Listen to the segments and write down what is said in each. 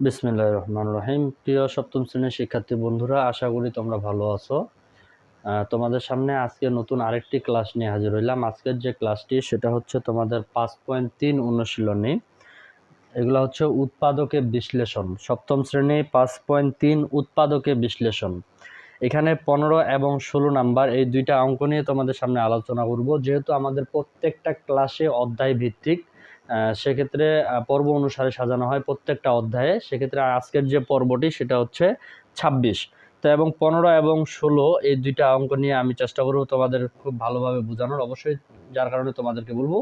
বিসমিল্লাহ রহমান রহিম। প্রিয় সপ্তম শ্রেণির শিক্ষার্থী বন্ধুরা, আশা করি তোমরা ভালো আছো। তোমাদের সামনে আজকে নতুন আরেকটি ক্লাস নিয়ে হাজির হইলাম। আজকের যে ক্লাসটি, সেটা হচ্ছে তোমাদের পাঁচ পয়েন্ট তিন অনুশীলনী। এগুলো হচ্ছে উৎপাদকে বিশ্লেষণ। সপ্তম শ্রেণি, পাঁচ পয়েন্ট তিন উৎপাদকে বিশ্লেষণ। এখানে পনেরো এবং ষোলো নাম্বার এই দুইটা অঙ্ক নিয়ে তোমাদের সামনে আলোচনা করব। যেহেতু আমাদের প্রত্যেকটা ক্লাসে অধ্যায় ভিত্তিক সেক্ষেত্রে পর্ব অনুসারে সাজানো হয় প্রত্যেকটা অধ্যায়ে। সেক্ষেত্রে আজকের যে পর্বটি সেটা হচ্ছে ছাব্বিশ। তো এবং পনেরো এবং ষোলো এই দুইটা অঙ্ক নিয়ে আমি চেষ্টা করব তোমাদের খুব ভালোভাবে বোঝানোর। অবশ্যই যার কারণে তোমাদেরকে বলব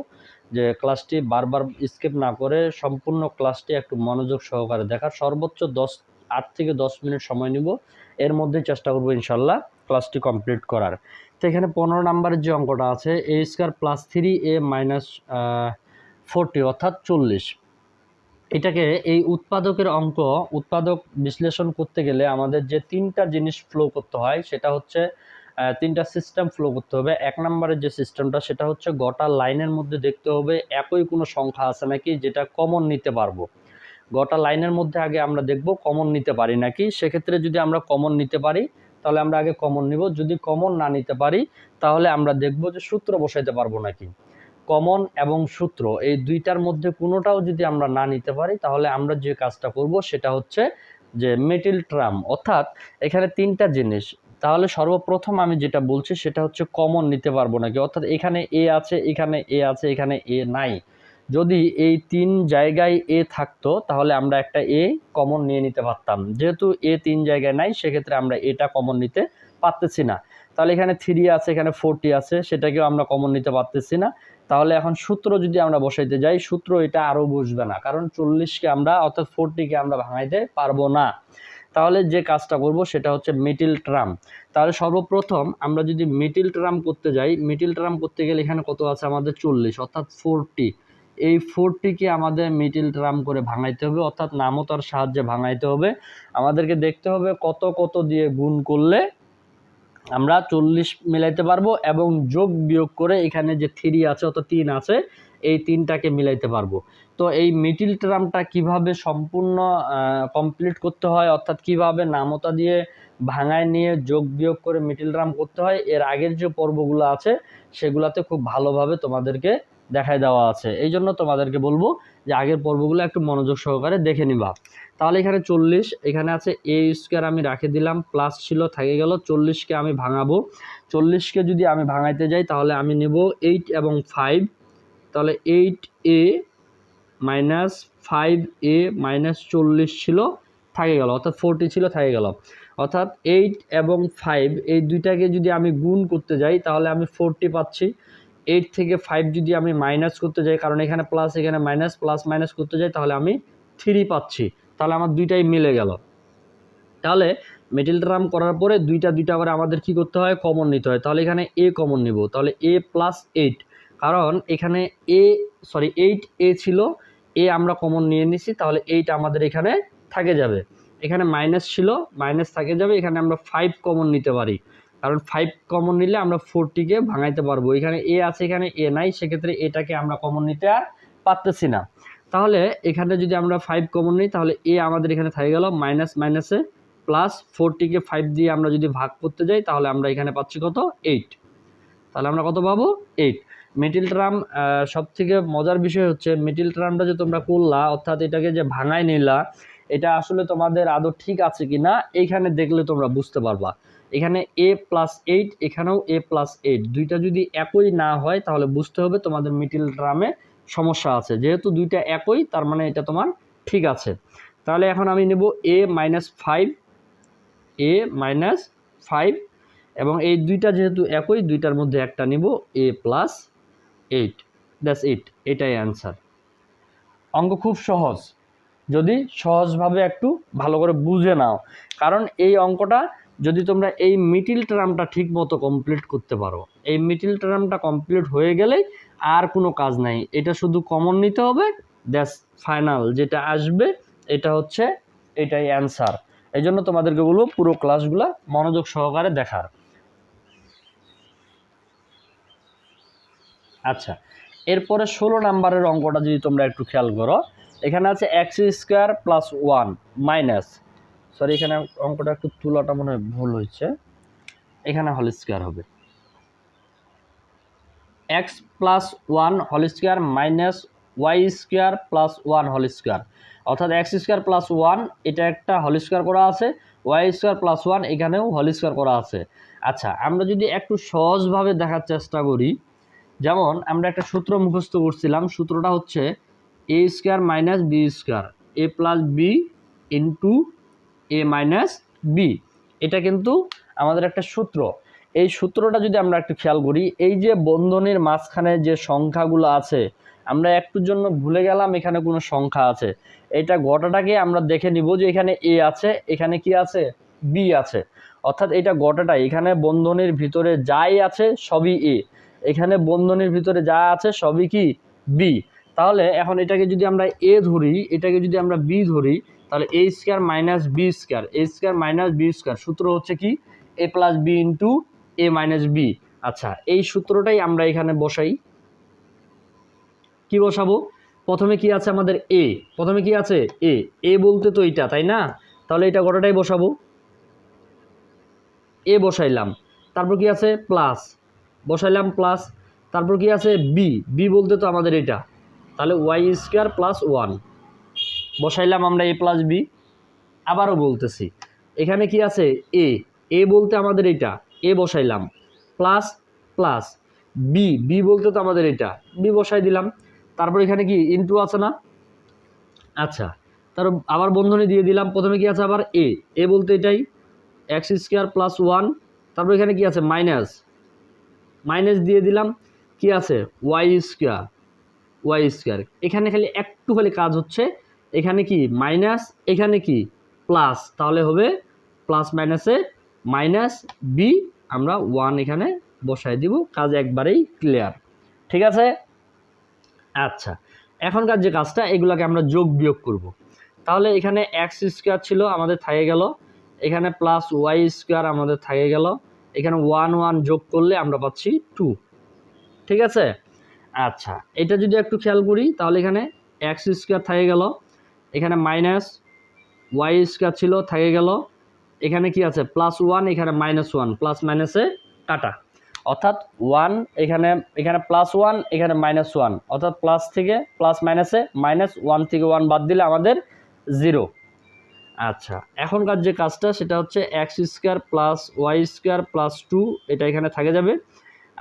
যে ক্লাসটি বারবার স্কিপ না করে সম্পূর্ণ ক্লাসটি একটু মনোযোগ সহকারে দেখার। সর্বোচ্চ দশ, আট থেকে দশ মিনিট সময় নিব। এর মধ্যেই চেষ্টা করব ইনশাল্লাহ ক্লাসটি কমপ্লিট করার। তো এখানে পনেরো নাম্বারের যে অঙ্কটা আছে A square plus three A minus forty অর্থাৎ চল্লিশ। এটাকে এই উৎপাদকের অঙ্ক, উৎপাদক বিশ্লেষণ করতে গেলে আমাদের যে তিনটা জিনিস ফ্লো করতে হয়, সেটা হচ্ছে তিনটা সিস্টেম ফ্লো করতে হবে। এক নম্বরের যে সিস্টেমটা সেটা হচ্ছে গোটা লাইনের মধ্যে দেখতে হবে, একই কোনো সংখ্যা আছে নাকি যেটা কমন নিতে পারব। গোটা লাইনের মধ্যে আগে আমরা দেখব কমন নিতে পারি নাকি। সেক্ষেত্রে যদি আমরা কমন নিতে পারি, তাহলে আমরা আগে কমন নিব। যদি কমন না নিতে পারি, তাহলে আমরা দেখব যে সূত্র বসাইতে পারব নাকি। কমন এবং সূত্র, এই দুইটার মধ্যে কোনোটাও যদি আমরা না নিতে পারি, তাহলে আমরা যে কাজটা করব সেটা হচ্ছে যে মেটিল ট্রাম অর্থাৎ এখানে তিনটা জিনিস। তাহলে সর্বপ্রথম আমি যেটা বলছি সেটা হচ্ছে কমন নিতে পারব নাকি? অর্থাৎ এখানে এ আছে, এখানে এ আছে, এখানে এ নাই। যদি এই তিন জায়গায় এ থাকতো, তাহলে আমরা একটা এ কমন নিয়ে নিতে পারতাম। যেহেতু এ তিন জায়গায় নাই, সেক্ষেত্রে আমরা এটা কমন নিতে পারতেছি না। তাহলে এখানে থ্রি আছে, এখানে ফোরটি আছে, সেটাকেও আমরা কমন নিতে পারতেছি না। তাহলে এখন সূত্র যদি আমরা বসাইতে যাই, সূত্র এটা আরও বুঝবে না, কারণ চল্লিশকে আমরা অর্থাৎ ফোরটিকে আমরা ভাঙাইতে পারব না। তাহলে যে কাজটা করব, সেটা হচ্ছে মিডিল ট্রাম তাহলে সর্বপ্রথম আমরা যদি মিডিল ট্রাম করতে যাই মিডিল ট্রাম করতে গেলে এখানে কত আছে? আমাদের চল্লিশ, অর্থাৎ ফোরটি এই ফোরটিকে আমাদের মিডিল ট্রাম করে ভাঙাইতে হবে, অর্থাৎ নামতার সাহায্যে ভাঙাইতে হবে। আমাদেরকে দেখতে হবে কত কত দিয়ে গুণ করলে আমরা চল্লিশ মিলাইতে পারব এবং যোগ বিয়োগ করে এখানে যে থ্রি আছে অত তিন আছে, এই তিনটাকে মিলাইতে পারব। তো এই মিডিল টার্মটা কীভাবে সম্পূর্ণ কমপ্লিট করতে হয়, অর্থাৎ কীভাবে নামতা দিয়ে ভাঙায় নিয়ে যোগ বিয়োগ করে মিডিল টার্ম করতে হয়, এর আগের যে পর্বগুলো আছে, সেগুলাতে খুব ভালোভাবে তোমাদেরকে দেখায় দেওয়া আছে। এই জন্য তোমাদেরকে বলব যে আগের পর্বগুলো একটু মনোযোগ সহকারে দেখে নিবা। তাহলে এখানে চল্লিশ, এখানে আছে এ স্কোয়ার আমি রাখে দিলাম প্লাস ছিল, থেকে গেল চল্লিশকে আমি ভাঙাবো। চল্লিশকে যদি আমি ভাঙাইতে যাই, তাহলে আমি নেব এইট এবং ফাইভ তাহলে eight A minus five A minus চল্লিশ ছিল, থাকে গেল। অর্থাৎ ফোরটি ছিল, থাকে গেল। অর্থাৎ এইট এবং ফাইভ এই দুইটাকে যদি আমি গুণ করতে যাই, তাহলে আমি ফোরটি পাচ্ছি। এইট থেকে ফাইভ যদি আমি মাইনাস করতে যাই, কারণ এখানে প্লাস এখানে মাইনাস প্লাস মাইনাস করতে যাই, তাহলে আমি থ্রি পাচ্ছি। তাহলে আমার দুইটাই মিলে গেল। তাহলে মিডিল টার্ম করার পরে দুইটা দুইটা করে আমাদের কি করতে হয়? কমন নিতে হয়। তাহলে এখানে এ কমন নিব। তাহলে এ প্লাস এইট কারণ এখানে এ সরি এইট এ ছিল। এ আমরা কমন নিয়ে নিছি। তাহলে এইট আমাদের এখানে থাকে যাবে। এখানে মাইনাস ছিল মাইনাস থাকে যাবে। এখানে আমরা ফাইভ কমন নিতে পারি। কারণ ফাইভ কমন নিলে আমরা ফোরটিকে ভাঙাইতে পারব। এখানে এ আছে, এখানে এ নাই, সেক্ষেত্রে এটাকে আমরা কমন নিতে আর পারতেছি না। তাহলে এখানে যদি আমরা ফাইভ কমন নিই, তাহলে এ আমাদের এখানে থাকে গেল মাইনাস মাইনাসে প্লাস ফোরটিকে ফাইভ দিয়ে আমরা যদি ভাগ করতে যাই, তাহলে আমরা এখানে পাচ্ছি কত? এইট তাহলে আমরা কত পাবো? এইট মিডিল ট্রাম সব থেকে মজার বিষয় হচ্ছে মিডিল ট্রামটা যে তোমরা করলা, অর্থাৎ এটাকে যে ভাঙায় নিলা, এটা আসলে তোমাদের আদৌ ঠিক আছে কি না এইখানে দেখলে তোমরা বুঝতে পারবা। এখানে এ প্লাস এইট এখানেও এ প্লাস এইট দুইটা যদি একই না হয়, তাহলে বুঝতে হবে তোমাদের মিডিল ট্রামে সমস্যা আছে। যেহেতু দুইটা একই, তার মানে এটা তোমার ঠিক আছে। তাহলে এখন আমি নেব A minus five A minus five এবং এই দুইটা যেহেতু একই, দুইটার মধ্যে একটা নিব A plus eight that's it এটাই অ্যান্সার অঙ্ক খুব সহজ। যদি সহজভাবে একটু ভালো করে বুঝে নাও। কারণ এই অঙ্কটা যদি তোমরা এই মিডিল টার্মটা ঠিক মতো কমপ্লিট করতে পারো, এই মিডিল টার্মটা কমপ্লিট হয়ে গেলেই আর কোনো কাজ নাই। এটা শুধু কমন নিতে হবে দ্যাটস ফাইনাল যেটা আসবে, এটা হচ্ছে এটাই অ্যান্সার এই জন্য তোমাদেরকে বলব পুরো ক্লাসগুলো মনোযোগ সহকারে দেখার। আচ্ছা এরপরে ষোলো নাম্বারের অঙ্কটা যদি তোমরা একটু খেয়াল করো, এখানে আছে X square plus one minus sorry এখানে অঙ্কটা একটু তুলাটা মনে হয় ভুল হয়েছে। এখানে হল স্কোয়ার হবে। এক্স প্লাস ওয়ান হল square minus Y square plus one হল স্কোয়ার অর্থাৎ এক্স স্কোয়ার প্লাস ওয়ান এটা একটা হল স্কোয়ার করা আছে। ওয়াই স্কোয়ার প্লাস ওয়ান এখানেও হল স্কোয়ার করা আছে। আচ্ছা আমরা যদি একটু সহজভাবে দেখার চেষ্টা করি। যেমন, আমরা একটা সূত্র মুখস্থ করছিলাম, সূত্রটা হচ্ছে A square minus B square A plus B into A minus B এটা কিন্তু আমাদের একটা সূত্র। এই সূত্রটা যদি আমরা একটু খেয়াল করি, এই যে বন্ধনীর মাঝখানে যে সংখ্যাগুলো আছে, আমরা একটুর জন্য ভুলে গেলাম এখানে কোনো সংখ্যা আছে। এটা গোটাটাকে আমরা দেখে নিব যে এখানে এ আছে, এখানে কি আছে? বি আছে। অর্থাৎ এটা গোটাটা এখানে বন্ধনের ভিতরে যাই আছে, সবই এ এখানে বন্ধনের ভিতরে যা আছে, সবই কি? বি তাহলে এখন এটাকে যদি আমরা এ ধরি, এটাকে যদি আমরা বি ধরি তাহলে A square minus B square A square minus B square সূত্র হচ্ছে কি? A plus B into A minus B আচ্ছা এই সূত্রটাই আমরা এখানে বসাই। কি বসাবো? প্রথমে কি আছে আমাদের এ প্রথমে কি আছে? এ এ বলতে তো এইটা, তাই না? তাহলে এটা গোটাটাই বসাবো? এ বসাইলাম। তারপর কি আছে? প্লাস বসাইলাম প্লাস তারপর কি আছে? বি বি বলতে তো আমাদের এটা তাহলে ওয়াই স্কোয়ার প্লাস ওয়ান বসাইলাম আমরা এ প্লাস বি আবারও বলতেছি। এখানে কি আছে? এ এ বলতে আমাদের এটা এ বসাইলাম প্লাস প্লাস বি বি বলতে তো আমাদের এটা বি বসাই দিলাম। তারপর এখানে কি ইনটু আছে না? আচ্ছা তার আবার বন্ধনী দিয়ে দিলাম। প্রথমে কি আছে আবার? এ এ বলতে এটাই এক্স স্কোয়ার প্লাস ওয়ান তারপর এখানে কি আছে? মাইনাস মাইনাস দিয়ে দিলাম। কি আছে? ওয়াই স্কোয়ার ওয়াই স্কোয়ার এখানে খালি একটু খালি কাজ হচ্ছে এখানে কি মাইনাস এখানে কি প্লাস তাহলে হবে প্লাস মাইনাসে মাইনাস বি আমরা ওয়ান এখানে বসাই দিব, কাজ একবারেই ক্লিয়ার ঠিক আছে? আচ্ছা এখনকার যে কাজটা, এগুলোকে আমরা যোগ বিয়োগ করব। তাহলে এখানে এক্স স্কোয়ার ছিল, আমাদের থাকে গেল। এখানে প্লাস ওয়াই স্কোয়ার আমাদের থাকে গেল। এখানে ওয়ান ওয়ান যোগ করলে আমরা পাচ্ছি টু ঠিক আছে? আচ্ছা এটা যদি একটু খেয়াল করি, তাহলে এখানে এক্স স্কোয়ার থাকে গেল। এখানে মাইনাস ওয়াই স্কোয়ার ছিল, থাকে গেল। এখানে কি আছে? প্লাস ওয়ান এখানে মাইনাস ওয়ান প্লাস মাইনাসে কাটা। অর্থাৎ ওয়ান এখানে এখানে প্লাস ওয়ান এখানে মাইনাস ওয়ান অর্থাৎ প্লাস থেকে প্লাস মাইনাসে মাইনাস ওয়ান থেকে ওয়ান বাদ দিলে আমাদের জিরো আচ্ছা এখনকার যে কাজটা, সেটা হচ্ছে X square plus Y square plus two এটা এখানে থাকে যাবে।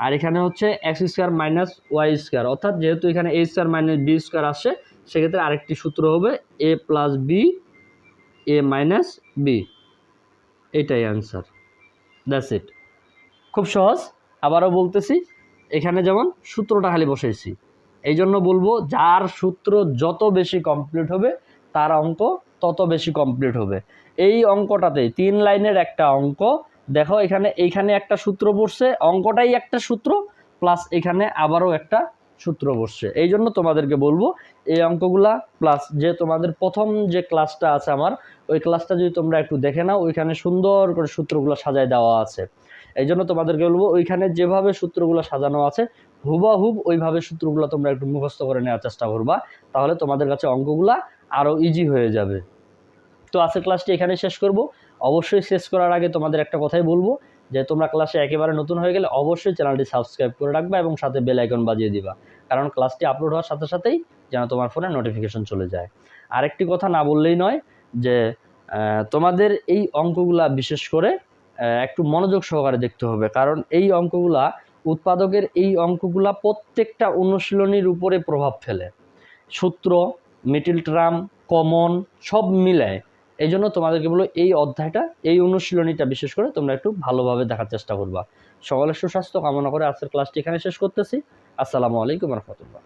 আর এখানে হচ্ছে X square minus Y square অর্থাৎ যেহেতু এখানে A square minus B square আসছে সেক্ষেত্রে আরেকটি সূত্র হবে A plus B A minus B এটাই অ্যান্সার দ্যাটস ইট খুব সহজ। আবারও বলতেছি, এখানে যেমন সূত্রটা খালি বসাইছি এই জন্য বলব যার সূত্র যত বেশি কমপ্লিট হবে, তার অঙ্ক তত বেশি কমপ্লিট হবে। এই অঙ্কটাতে তিন লাইনের একটা অঙ্ক, দেখো এখানে, এইখানে একটা সূত্র পড়ছে অঙ্কটাই একটা সূত্র প্লাস এখানে আবারও একটা সূত্র বসছে। এই জন্য তোমাদেরকে বলব, এই অঙ্কগুলা প্লাস যে তোমাদের প্রথম যে ক্লাসটা আছে আমার, ওই ক্লাসটা যদি তোমরা একটু দেখে নাও, ওইখানে সুন্দর করে সূত্রগুলো সাজায় দেওয়া আছে। এই জন্য তোমাদেরকে বলব, ওইখানে যেভাবে সূত্রগুলো সাজানো আছে, হুবাহুব ওইভাবে সূত্রগুলো তোমরা একটু মুখস্থ করে নেওয়ার চেষ্টা করবা, তাহলে তোমাদের কাছে অঙ্কগুলা আরও ইজি হয়ে যাবে। তো আজকের ক্লাসটি এখানে শেষ করব। অবশ্যই শেষ করার আগে তোমাদের একটা কথাই বলব যে তোমরা ক্লাসে একেবারে নতুন হয়ে গেলে অবশ্যই চ্যানেলটি সাবস্ক্রাইব করে রাখবা এবং সাথে বেল আইকন বাজিয়ে দিবা। কারণ ক্লাসটি আপলোড হওয়ার সাথে সাথেই যেন তোমার ফোনে নোটিফিকেশন চলে যায়। আরেকটি কথা না বললেই নয় যে তোমাদের এই অঙ্কগুলা বিশেষ করে একটু মনোযোগ সহকারে দেখতে হবে। কারণ এই অঙ্কগুলা উৎপাদকের এই অঙ্কগুলা প্রত্যেকটা অনুশীলনীর উপরে প্রভাব ফেলে। সূত্র মিডিল টার্ম কমন সব মিলায় এই জন্য তোমাদেরকে বলব, এই অধ্যায়টা, এই অনুশীলনীটা বিশেষ করে তোমরা একটু ভালোভাবে দেখার চেষ্টা করবা। সকলের সুস্বাস্থ্য কামনা করে আজকের ক্লাসটি এখানে শেষ করতেছি। আসসালামু আলাইকুম রহমতুল্লাহ।